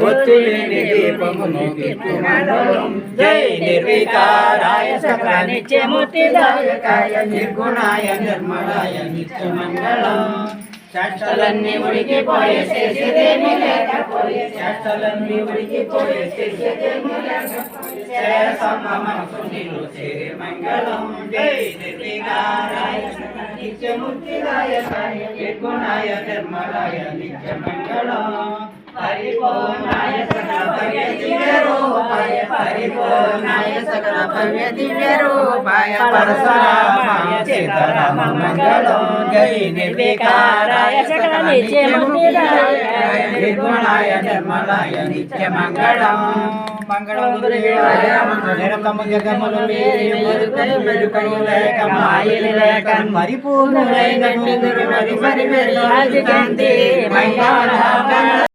ఒత్తులేని దీపమును జై నిర్వికారాయ సకల నిత్యమూర్తిదాయకాయ నిర్గుణాయ నిర్మలాయ నిత్యమంగళం. శాస్త్రాలన్నీ ఉడికిపోయే చేసేదేమి లేకపోయే శాస్త్రాలన్నీ ఉడికిపోయే చేసేదేమి లేకపోయే చేరసమ్మ మనసు నీలో చేరే మంగళం. జై నిర్వికారాయ నిత్యమూర్తిదాయకాయ నిర్గుణాయ నిర్మలాయ నిత్యమంగళం. పరిపూర్ణాయ సకల భవ్య దివ్య రూపాయ పరిపూర్ణాయ సకల భవ్య దివ్య రూపాయ పరశురామాయ సీతారామ మంగళం జై నిర్వికారాయ సకల నిత్యమూర్తిదాయ నిర్గుణాయ నిర్మలాయ నిత్య మంగళం మంగళం